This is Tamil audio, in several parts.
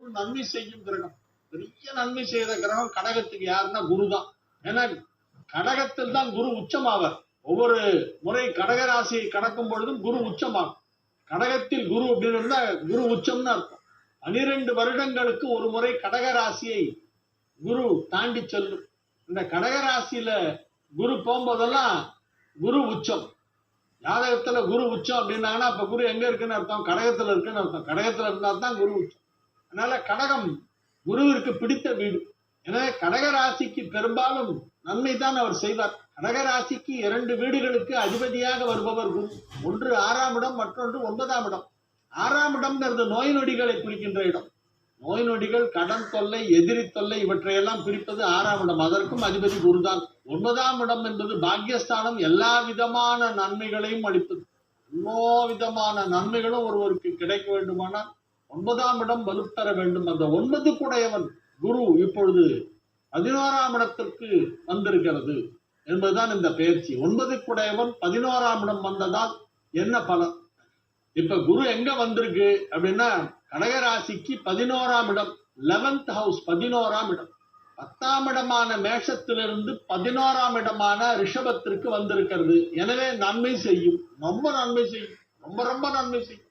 நன்மை செய்யும் கிரகம். பெரிய நன்மை செய்த கிரகம் கடகத்துக்கு யாருன்னா குரு தான் ஏன்னா கடகத்தில் தான் குரு உச்சமாவார். ஒவ்வொரு முறை கடக ராசியை கடக்கும் பொழுதும் குரு உச்சமாகும். கடகத்தில் குரு அப்படின்னு இருந்தா குரு உச்சம்னு அர்த்தம். பனிரெண்டு வருடங்களுக்கு ஒரு முறை கடக ராசியை குரு தாண்டி செல்லும். இந்த கடக ராசியில குரு போகும்போதெல்லாம் குரு உச்சம். ஜாதகத்துல குரு உச்சம் அப்படின்னாங்கன்னா அப்ப குரு எங்க இருக்குன்னு அர்த்தம்? கடகத்துல இருக்குன்னு அர்த்தம். கடகத்துல இருந்தா தான் குரு உச்சம். அதனால கடகம் குருவிற்கு பிடித்த வீடு. எனவே கடக ராசிக்கு பெரும்பாலும் நன்மை தான் அவர் செய்வார். கடக ராசிக்கு இரண்டு வீடுகளுக்கு அதிபதியாக வருபவர் குரு. ஒன்று ஆறாம் இடம் மற்றொன்று ஒன்பதாம் இடம். ஆறாம் இடம்ங்கிறது நோய் நொடிகளை குறிக்கின்ற இடம். நோய் நொடிகள் கடன் தொல்லை எதிரி தொல்லை இவற்றையெல்லாம் பிரிப்பது ஆறாம் இடம். அதற்கும் அதிபதி குருதான் ஒன்பதாம் இடம் என்பது பாக்கியஸ்தானம் எல்லா விதமான நன்மைகளையும் அளிப்பது. எல்லா விதமான நன்மைகளும் ஒருவருக்கு கிடைக்க வேண்டுமானால் ஒன்பதாம் இடம் வலுத்தர வேண்டும் அந்த ஒன்பது கூடையவன் குரு இப்பொழுது பதினோராம் இடத்திற்கு வந்திருக்கிறது என்பதுதான் இந்த பயிற்சி ஒன்பது கூடையவன் பதினோராம் இடம் வந்ததால் என்ன பலன்? இப்ப குரு எங்க வந்திருக்கு அப்படின்னா கடகராசிக்கு பதினோராம் இடம் லெவன்த் ஹவுஸ் பதினோராம் இடம். பத்தாம் இடமான மேஷத்திலிருந்து பதினோராம் இடமான ரிஷபத்திற்கு வந்திருக்கிறது. எனவே நன்மை செய்யும். ரொம்ப நன்மை செய்யும். ரொம்ப ரொம்ப நன்மை செய்யும்.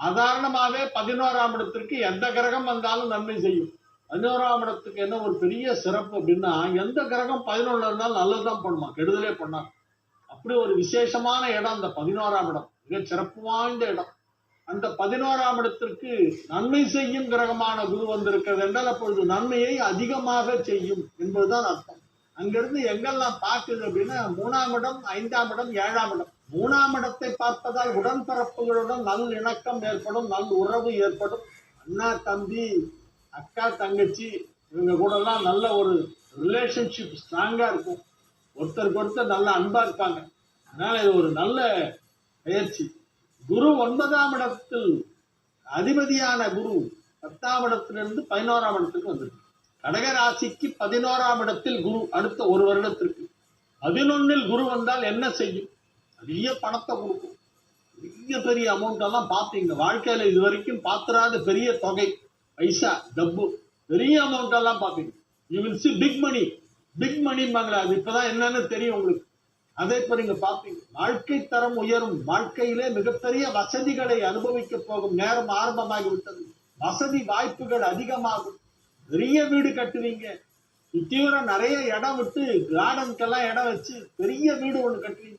சாதாரணமாகவே பதினோராம் இடத்திற்கு எந்த கிரகம் வந்தாலும் நன்மை செய்யும். பதினோராம் இடத்துக்கு என்ன ஒரு பெரிய சிறப்பு அப்படின்னா எந்த கிரகம் பதினொன்றுல இருந்தாலும் நல்லதுதான் பண்ணுமா? கெடுதலே பண்ணாது. அப்படி ஒரு விசேஷமான இடம் அந்த பதினோராம் இடம். மிக சிறப்பு வாய்ந்த இடம். அந்த பதினோராம் இடத்திற்கு நன்மை செய்யும் கிரகமான குரு வந்திருக்கிறது என்றால் அப்பொழுது நன்மையை அதிகமாக செய்யும் என்பதுதான் அர்த்தம். அங்கிருந்து எங்கெல்லாம் பார்க்குது அப்படின்னா மூணாம் இடம் ஐந்தாம் இடம் ஏழாம் இடம். மூணாம் இடத்தை பார்ப்பதால் உடன்பிறப்புகளுடன் நல் இணக்கம் ஏற்படும் நல் உறவு ஏற்படும். அண்ணா தம்பி அக்கா தங்கச்சி இவங்க கூடலாம் நல்ல ஒரு ரிலேஷன்ஷிப் ஸ்ட்ராங்காக இருக்கும். ஒருத்தருக்கு ஒருத்தர் நல்ல அன்பாக இருப்பாங்க. அதனால் இது ஒரு நல்ல பயிற்சி குரு ஒன்பதாம் இடத்தில் அதிபதியான குரு பத்தாம் இடத்திலிருந்து பதினோராம் இடத்துக்கு வந்திருக்கு கடகராசிக்கு பதினோராம் இடத்தில் குரு அடுத்த ஒரு வருடத்திற்கு. பதினொன்னில் குரு வந்தால் என்ன செய்யும்? நிறைய பணத்தை கொடுக்கும். பெரிய பெரிய அமௌண்ட் எல்லாம் பார்ப்பீங்க. வாழ்க்கையில இது வரைக்கும் பார்த்துறாத பெரிய தொகை பைசா டப்பு பெரிய அமௌண்ட் எல்லாம் பார்ப்பீங்க. You will see big money big மணிம்பாங்களே அது. இப்பதான் என்னன்னு தெரியும் உங்களுக்கு. அதை இப்ப நீங்க பார்ப்பீங்க. வாழ்க்கை தரம் உயரும். வாழ்க்கையிலே மிகப்பெரிய வசதிகளை அனுபவிக்க போகும் நேரம் ஆரம்பமாகி விட்டது. வசதி வாய்ப்புகள் அதிகமாகும். பெரிய வீடு கட்டுவீங்க. சுத்தியூரம் நிறைய இடம் விட்டு கார்டனுக்கெல்லாம் இடம் வச்சு பெரிய வீடு ஒன்று கட்டுவீங்க.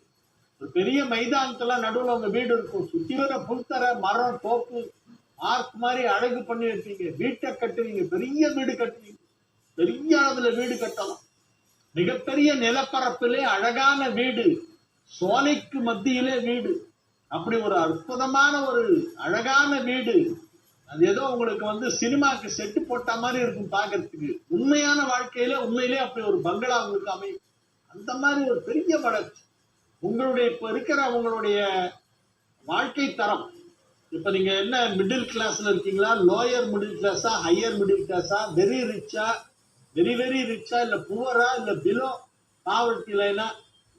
ஒரு பெரிய மைதானத்தில் நடுவில் அவங்க வீடு இருக்கும். சுத்தியூர புல்தர மரம் தோப்பு ஆர்க் மாதிரி அழகு பண்ணி வச்சீங்க வீட்டை கட்டுவீங்க பெரிய வீடு கட்டுவீங்க பெரிய அளவுல வீடு கட்டலாம். மிகப்பெரிய நிலப்பரப்பிலே அழகான வீடு. சோலைக்கு மத்தியிலே வீடு. அப்படி ஒரு அற்புதமான ஒரு அழகான வீடு. அது ஏதோ உங்களுக்கு வந்து சினிமாக்கு செட்டு போட்ட மாதிரி இருக்கும் பார்க்கறதுக்கு உண்மையான வாழ்க்கையில உண்மையிலே அப்படி ஒரு பங்களா உங்களுக்கு அமையும். அந்த மாதிரி ஒரு பெரிய வளர்ச்சி. உங்களுடைய இப்போ இருக்கிற உங்களுடைய வாழ்க்கை தரம். இப்போ நீங்கள் என்ன மிடில் கிளாஸில் இருக்கீங்களா? லோயர் மிடில் கிளாஸா ஹையர் மிடில் கிளாஸா வெரி ரிச்சா வெரி வெரி ரிச்சா இல்லை புவரா இல்லை பிலோ பாவர்ட்டி லைனா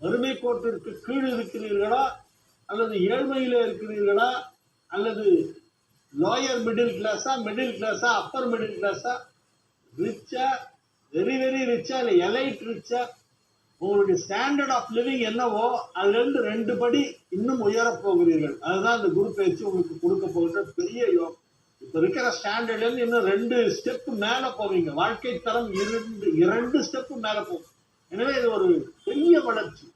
வறுமை கோட்டிற்கு கீழ் இருக்கிறீர்களா? அல்லது ஏழ்மையில் இருக்கிறீர்களா? அல்லது லோயர் மிடில் கிளாஸா மிடில் கிளாஸா அப்பர் மிடில் கிளாஸா ரிச்சா வெரி வெரி ரிச்சா இல்லை எலைட் ரிச்சா உங்களுடைய ஸ்டாண்டர்ட் ஆஃப் லிவிங் என்னவோ அதுல இருந்து ரெண்டு படி இன்னும் உயரப் போகிறீர்கள். அதுதான் இந்த குரு பயிற்சி உங்களுக்கு கொடுக்க போகிற பெரிய யோகம். இப்ப இருக்கிற ஸ்டாண்டர்ட்ல இருந்து இன்னும் ரெண்டு ஸ்டெப் மேல போவீங்க. வாழ்க்கை தரம் இரண்டு இரண்டு ஸ்டெப் மேல போகும். எனவே இது ஒரு பெரிய வளர்ச்சி.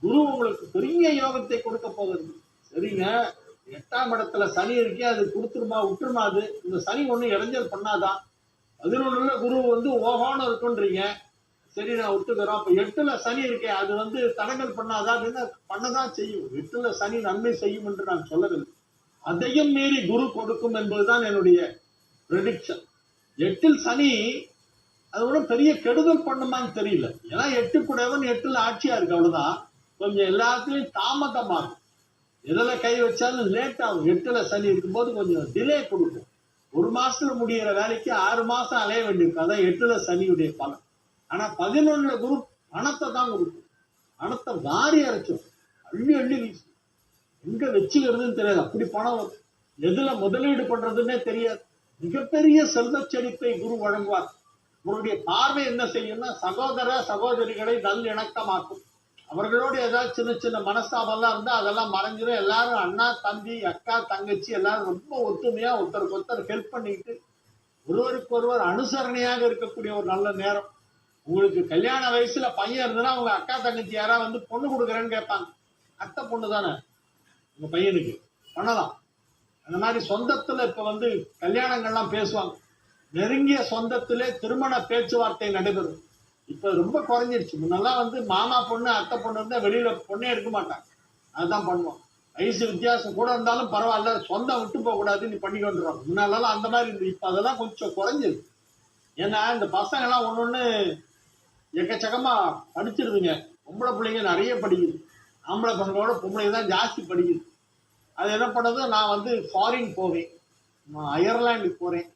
குரு உங்களுக்கு பெரிய யோகத்தை கொடுக்க போகிறது. சரிங்க? எட்டாம் இடத்துல சனி இருக்கே அது கொடுத்துருமா விட்டுருமா அது? இந்த சனி ஒண்ணு இடைஞ்சல் பண்ணாதான். பதினொன்றுல குரு வந்து ஓஹோன்னு இருக்குன்றீங்க. சரி நான் ஒத்துக்கிறோம் அப்ப எட்டுல சனி இருக்கே அது வந்து தடங்கல் பண்ணாதா அப்படின்னு பண்ணதான் செய்யும். எட்டுல சனி நன்மை செய்யும் என்று நான் சொல்லவில்லை. அதையும் மீறி குரு கொடுக்கும் என்பதுதான் என்னுடைய ப்ரெடிக்ஷன் எட்டில் சனி அது பெரிய கெடுதல் பண்ணுமான்னு தெரியல. ஏன்னா எட்டு கூடவன் எட்டுல ஆட்சியா இருக்கு அவ்வளவுதான். கொஞ்சம் எல்லாத்துலயும் தாமதமாகும் எதில் கை வச்சாலும் லேட் ஆகும். எட்டுல சனி இருக்கும்போது கொஞ்சம் டிலே கொடுக்கும். ஒரு மாசத்துல முடியிற வேலைக்கு ஆறு மாசம் அலைய வேண்டியிருக்கும். அதான் எட்டுல சனியுடைய பலன். ஆனா பதினொன்னுல குரு பணத்தை தான் கொடுக்கும். பணத்தை வாரி அரைச்சோம் அள்ளி அள்ளி வீசும் எங்க வச்சுக்கிறதுன்னு தெரியாது. அப்படி பணம் எதுல முதலீடு பண்றதுன்னே தெரியாது. மிகப்பெரிய செல்வச் செழிப்பை குரு வழங்குவார். உங்களுடைய பார்வை என்ன செய்யும்னா சகோதர சகோதரிகளை நல்லிணக்கமாக்கும் அவர்களோட ஏதாவது சின்ன சின்ன மனஸ்தாபெல்லாம் இருந்தா அதெல்லாம் மறைஞ்சிடும் எல்லாரும் அண்ணா தம்பி அக்கா தங்கச்சி எல்லாரும் ரொம்ப ஒத்துமையா ஒருத்தருக்கு ஒருத்தர் ஹெல்ப் பண்ணிக்கிட்டு ஒருவருக்கு ஒருவர் அனுசரணையாக இருக்கக்கூடிய ஒரு நல்ல நேரம். உங்களுக்கு கல்யாண வயசுல பையன் இருந்ததுன்னா உங்க அக்கா தங்கச்சி யாராவது வந்து பொண்ணு கொடுக்குறேன்னு கேட்பாங்க. அத்தை பொண்ணு தானே? உங்க பையனுக்கு. பண்ணலாம். அந்த மாதிரி சொந்தத்துல இப்ப வந்து கல்யாணங்கள்லாம் பேசுவாங்க. நெருங்கிய சொந்தத்திலே திருமண பேச்சுவார்த்தை நடைபெறும். இப்ப ரொம்ப குறைஞ்சிருச்சு. முன்னெல்லாம் வந்து மாமா பொண்ணு அத்தை பொண்ணு இருந்தா வெளியில பொண்ணே எடுக்க மாட்டாங்க. அதுதான் பண்ணுவோம் வயசு வித்தியாசம் கூட இருந்தாலும் பரவாயில்ல சொந்தம் விட்டு போக கூடாது நீ பண்ணிக்கொண்டுருவாங்க முன்னாலெல்லாம் அந்த மாதிரி இருந்து இப்ப அதெல்லாம் கொஞ்சம் குறைஞ்சிருக்கு. ஏன்னா இந்த பசங்க எல்லாம் ஒன்னொன்னு எக்கச்சக்கமா படிச்சிருதுங்க. பொம்பளை பிள்ளைங்க நிறைய படிக்குது. ஆம்பளை பசங்களோட பொம்பளைங்க தான் ஜாஸ்தி படிக்குது. அது என்ன பண்ணுது? நான் வந்து ஃபாரின் போவேன். நான் அயர்லாண்டுக்கு போகிறேன்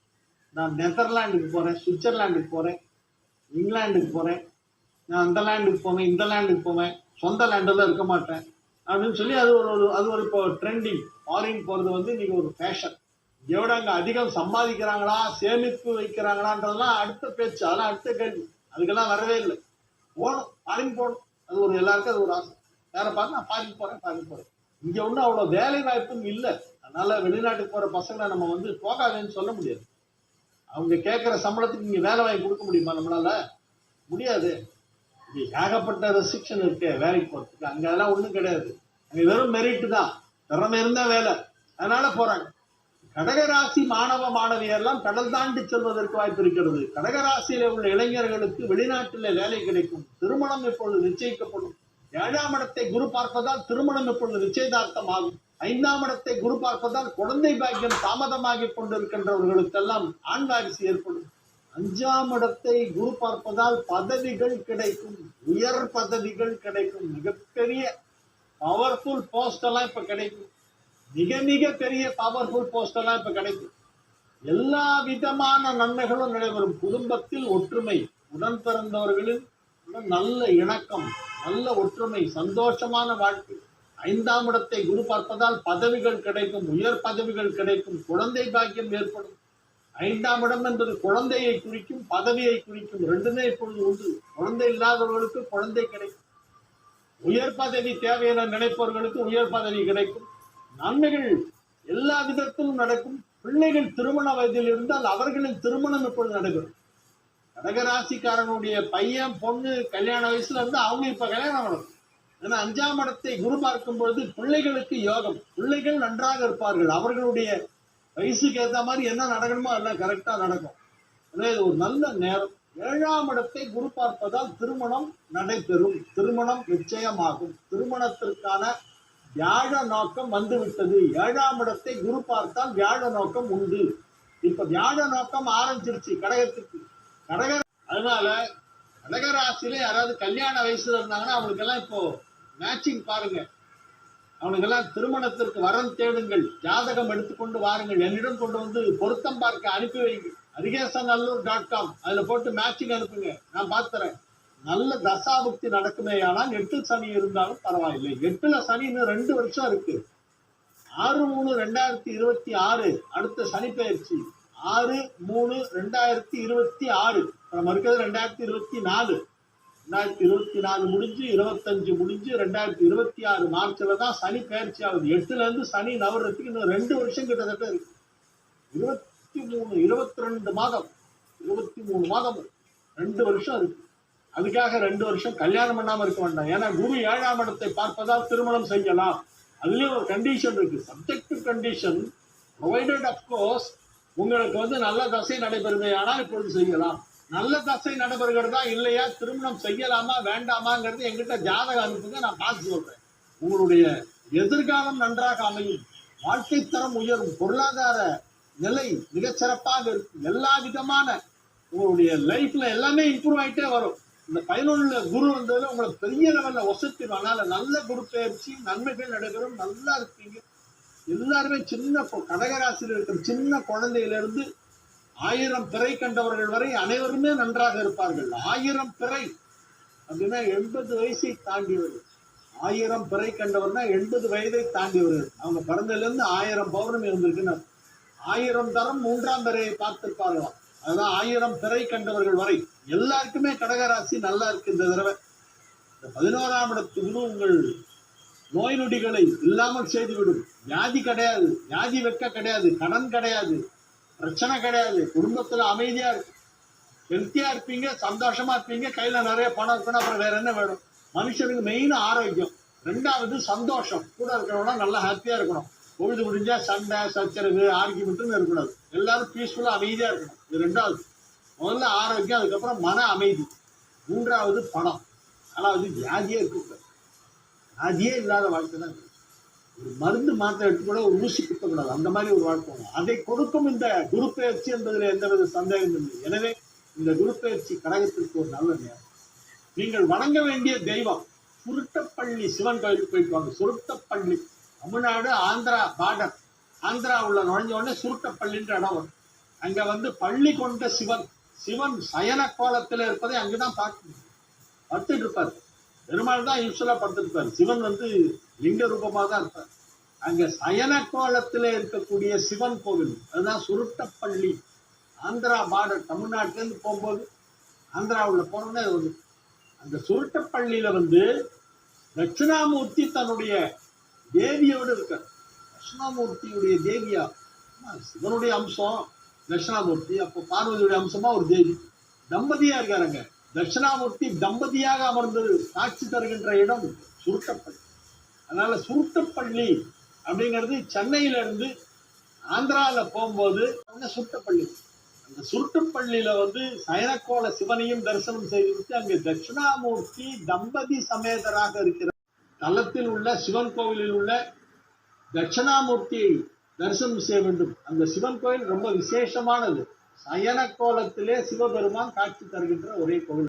நான் நெதர்லாண்டுக்கு போகிறேன் சுவிட்சர்லாண்டுக்கு போகிறேன் இங்கிலாண்டுக்கு போகிறேன் நான் அந்த லேண்டுக்கு போவேன். இந்த லேண்டுக்கு போவேன். சொந்த லேண்டில் இருக்க மாட்டேன். அப்படின்னு சொல்லி அது ஒரு ஒரு- அது ஒரு இப்போ ட்ரெண்டிங் ஃபாரின் போகிறது வந்து இன்னைக்கு ஒரு ஃபேஷன் எவ்வளோ அங்கே அதிகம் சம்பாதிக்கிறாங்களா? சேமிப்பு வைக்கிறாங்களான்றதெல்லாம் அடுத்த பேச்சு. அதெல்லாம் அடுத்த கேள்வி. அதுக்கெல்லாம் வரவே இல்லை. போகணும் ஃபாரின் போகணும். அது ஒரு எல்லாருக்கும் அது ஒரு ஆசை. வேற பார்த்து நான் ஃபாரின் போறேன் ஃபாரின் போறேன். இங்க ஒன்றும் அவ்வளோ வேலை வாய்ப்பும் இல்லை. அதனால வெளிநாட்டுக்கு போற பசங்களை நம்ம வந்து போகாதேன்னு சொல்ல முடியாது. அவங்க கேட்குற சம்பளத்துக்கு நீங்கள் வேலை வாங்கி கொடுக்க முடியுமா நம்மளால? முடியாது. இங்கே ஏகப்பட்ட ரெஸ்ட்ரிக்ஷன் இருக்கு வேலைக்கு போறதுக்கு. அங்க அதெல்லாம் ஒன்றும் கிடையாது. அங்கே வெறும் மெரிட்டு தான். திறமை இருந்தா வேலை. அதனால போறாங்க. கடகராசி மாணவ மாணவியர் எல்லாம் கடல் தாண்டி செல்வதற்கு வாய்ப்பு இருக்கிறது. கடகராசியில உள்ள இளைஞர்களுக்கு வெளிநாட்டில வேலை கிடைக்கும். திருமணம் இப்பொழுது நிச்சயிக்கப்படும்? ஏழாம் இடத்தை குரு பார்ப்பதால் திருமணம் இப்பொழுது நிச்சயதார்த்தம் ஆகும் ஐந்தாம் இடத்தை குரு பார்ப்பதால் குழந்தை பாக்கியம் தாமதமாகிக் கொண்டிருக்கின்றவர்களுக்கெல்லாம் ஆண் வாரிசு ஏற்படும். அஞ்சாம் இடத்தை குரு பார்ப்பதால் பதவிகள் கிடைக்கும். உயர் பதவிகள் கிடைக்கும். மிகப்பெரிய பவர்ஃபுல் போஸ்ட் எல்லாம் இப்ப கிடைக்கும். மிக மிக பெரிய பவர்ஃபுல் போஸ்ட் எல்லாம் இப்ப கிடைக்கும் எல்லா விதமான நன்மைகளும் நடைபெறும். குடும்பத்தில் ஒற்றுமை உடன் பிறந்தவர்களின் நல்ல இணக்கம் நல்ல ஒற்றுமை சந்தோஷமான வாழ்க்கை. ஐந்தாம் இடத்தை குரு பார்ப்பதால் பதவிகள் கிடைக்கும் உயர் பதவிகள் கிடைக்கும் குழந்தை பாக்கியம் ஏற்படும். ஐந்தாம் இடம் என்பது குழந்தையை குறிக்கும் பதவியை குறிக்கும். ரெண்டுமே இப்பொழுது உண்டு. குழந்தை இல்லாதவர்களுக்கு குழந்தை கிடைக்கும். உயர் பதவி தேவை என நினைப்பவர்களுக்கு உயர் பதவி கிடைக்கும். நன்மைகள் எல்லா விதத்திலும் நடக்கும். பிள்ளைகள் திருமண வயதில் இருந்தால் அவர்களின் திருமணம் இப்பொழுது நடக்கிறது கடகராசிக்காரனுடைய பையன் பொண்ணு கல்யாண வயசுல இருந்து அவங்க இப்ப கல்யாணம் நடக்கும் ஏன்னா அஞ்சாம் இடத்தை குரு பார்க்கும் பொழுது பிள்ளைகளுக்கு யோகம். பிள்ளைகள் நன்றாக இருப்பார்கள். அவர்களுடைய வயசுக்கு ஏத்த மாதிரி என்ன நடக்கணுமோ எல்லாம் கரெக்டா நடக்கும். எனவே இது ஒரு நல்ல நேரம். ஏழாம் இடத்தை குரு பார்ப்பதால் திருமணம் நடைபெறும். திருமணம் நிச்சயமாகும். திருமணத்திற்கான வியாழ நோக்கம் வந்துவிட்டது. ஏழாம் இடத்தை குரு பார்த்தால் வியாழ நோக்கம் உண்டு. இப்ப வியாழ நோக்கம் ஆரம்பிச்சிருச்சு கடகத்துக்கு. கடக அதனால கடகராசியில யாராவது கல்யாண வயசுல இருந்தாங்கன்னா அவங்களுக்கெல்லாம் இப்போ மேட்சிங் பாருங்க. அவனுக்கெல்லாம் திருமணத்திற்கு வரம் தேடுங்கள். ஜாதகம் எடுத்துக்கொண்டு வாருங்கள். என்னிடம் கொண்டு வந்து பொருத்தம் பார்க்க அனுப்பி வைங்க அரிகேசநல்லூர் டாட் காம் அதுல போட்டு மேட்சிங் அனுப்புங்க. நான் பார்த்துறேன். நல்ல தசாபுக்தி நடக்குமே ஆனால் எட்டு சனி இருந்தாலும் பரவாயில்லை. எட்டுல சனி இன்னும் ரெண்டு வருஷம் இருக்கு. ஆறு மூணு ரெண்டாயிரத்தி இருபத்தி ஆறு. அடுத்த சனி பயிற்சி ஆறு மூணு ரெண்டாயிரத்தி இருபத்தி ஆறு. நம்ம இருக்கிறது ரெண்டாயிரத்தி இருபத்தி நாலு. ரெண்டாயிரத்தி இருபத்தி நாலு முடிஞ்சு இருபத்தஞ்சு முடிஞ்சு ரெண்டாயிரத்தி இருபத்தி ஆறு மார்ச்ல தான் சனி பயிற்சி ஆகுது. எட்டுல இருந்து சனி நவரத்துக்கு இன்னும் ரெண்டு வருஷம் கிட்டத்தட்ட இருக்கு. இருபத்தி மூணு இருபத்தி ரெண்டு மாதம். இருபத்தி மூணு மாதம். ரெண்டு வருஷம் இருக்கு. அதுக்காக ரெண்டு வருஷம் கல்யாணம் பண்ணாமல் இருக்க வேண்டாம். ஏன்னா குரு ஏழாம் இடத்தை பார்ப்பதால் திருமணம் செய்யலாம். அதுலேயும் ஒரு கண்டிஷன் இருக்கு. சப்ஜெக்டிவ் கண்டிஷன் ப்ரொவைடட் அப்கோர்ஸ் உங்களுக்கு வந்து நல்ல தசை நடைபெறுமே. ஆனால் இப்பொழுது செய்யலாம். நல்ல தசை நடைபெறுகிறதா இல்லையா? திருமணம் செய்யலாமா வேண்டாமாங்கிறது எங்கிட்ட ஜாதகம் அனுப்புங்க நான் பார்த்து சொல்றேன். உங்களுடைய எதிர்காலம் நன்றாக அமையும். வாழ்க்கை தரம் உயரும். பொருளாதார நிலை மிகச் சிறப்பாக இருக்கும். எல்லா விதமான உங்களுடைய லைஃப்ல எல்லாமே இம்ப்ரூவ் ஆகிட்டே வரும். இந்த பதினொன்று குரு வந்ததுல உங்களை பெரிய லெவல்ல ஒசத்திடும் அதனால நல்ல குரு பயிற்சி நன்மைகள் நடைபெறும். நல்லா இருப்பீங்க. எல்லாருமே சின்ன கடகராசியில் இருக்கிற சின்ன குழந்தையிலிருந்து ஆயிரம் பிறை கண்டவர்கள் வரை அனைவருமே நன்றாக இருப்பார்கள். ஆயிரம் பிறை அப்படின்னா எண்பது வயசை தாண்டியவர்கள் ஆயிரம் பிறை கண்டவர்னா எண்பது வயதை தாண்டியவர்கள் அவங்க பிறந்ததுல இருந்து ஆயிரம் பௌர்ணமி இருந்திருக்குன்னு ஆயிரம் தரம் மூன்றாம் பிறையை பார்த்திருப்பார்களாம். அதுதான் ஆயிரம் பிறை கண்டவர்கள் வரை எல்லாருக்குமே கடகராசி நல்லா இருக்கு இந்த தடவை. இந்த பதினோராம் இடத்து குரு உங்கள் நோய் நொடிகளை இல்லாமல் செய்துவிடும். வியாதி கிடையாது. வியாதி வெக்க கிடையாது. கடன் கிடையாது. பிரச்சனை கிடையாது. குடும்பத்துல அமைதியா இருக்கும் ஹெல்த்தியா இருப்பீங்க சந்தோஷமா இருப்பீங்க கையில நிறைய பணம் இருக்கணும் அப்புறம் வேற என்ன வேணும்? மனுஷனுக்கு மெயின் ஆரோக்கியம். ரெண்டாவது சந்தோஷம். கூட இருக்கிறவங்க நல்லா ஹாப்பியா இருக்கணும். பொழுது முடிஞ்சா சண்டை சச்சரவு ஆர்கியூமெண்ட்னு இருக்கக்கூடாது. எல்லாரும் பீஸ்ஃபுல்லாக அமைதியாக இருக்கணும். இது ரெண்டாவது. முதல்ல ஆரோக்கியம் அதுக்கப்புறம் மன அமைதி. மூன்றாவது பணம். ஆனால் அது வியாதியே இருக்கக்கூடாது. வியாதியே இல்லாத வாழ்க்கை தான் ஒரு மருந்து மாத்திரை எடுத்து கூட ஒரு ஊசி குத்தக்கூடாது. அந்த மாதிரி ஒரு வாழ்க்கை அதை கொடுக்கும் இந்த குரு பயிற்சி என்பதில் எந்தவித சந்தேகம் இல்லை. எனவே இந்த குரு பயிற்சி கடகத்திற்கு ஒரு நல்ல நேரம். நீங்கள் வணங்க வேண்டிய தெய்வம் சுருட்டப்பள்ளி சிவன் கோயிலுக்கு போயிட்டு வாங்க. சுருட்டப்பள்ளி தமிழ்நாடு ஆந்திரா பார்டர். ஆந்திரா உள்ள நுழைஞ்ச உடனே சுருட்டப்பள்ளின்ற இடம் வரும். அங்க வந்து பள்ளி கொண்ட சிவன் சிவன் சயன கோலத்தில் இருப்பதை அங்குதான் பார்க்க முடியும் படுத்துட்டு இருப்பார். பெருமாள் தான் யூஸ்வலா படுத்துருப்பார் இருப்பார் சிவன் வந்து லிங்க ரூபமாக தான் இருப்பார். அங்க சயன கோலத்தில் இருக்கக்கூடிய சிவன் கோவில் அதுதான் சுருட்டப்பள்ளி. ஆந்திரா பார்டர் தமிழ்நாட்டிலேருந்து போகும்போது ஆந்திராவில் போனோடனே அது வந்து அந்த சுருட்டப்பள்ளியில வந்து தட்சிணாமூர்த்தி தன்னுடைய தேவியோடு இருக்கார். தட்சிணாமூர்த்தியுடைய தேவியா சிவனுடைய அம்சம் தட்சிணாமூர்த்தி அப்போ பார்வதியுடைய அம்சமா ஒரு தேவி. தம்பதியா இருக்காருங்க. தட்சிணாமூர்த்தி தம்பதியாக அமர்ந்தது காட்சி தருகின்ற இடம் சுருட்டப்பள்ளி. அதனால சுருட்டப்பள்ளி அப்படிங்கிறது சென்னையில இருந்து ஆந்திரால போகும்போது சுருட்டப்பள்ளி. அந்த சுருட்டுப்பள்ளியில வந்து சயனக்கோல சிவனையும் தரிசனம் செய்துவிட்டு அங்கே தட்சிணாமூர்த்தி தம்பதி சமேதராக இருக்கிற தலத்தில் உள்ள சிவன் கோவிலில் உள்ள தட்சிணாமூர்த்தியை தரிசனம் செய்ய வேண்டும். அந்த சிவன் கோயில் ரொம்ப விசேஷமானது. சயன கோலத்திலே சிவபெருமான் காட்சி தருகின்ற ஒரே கோவில்.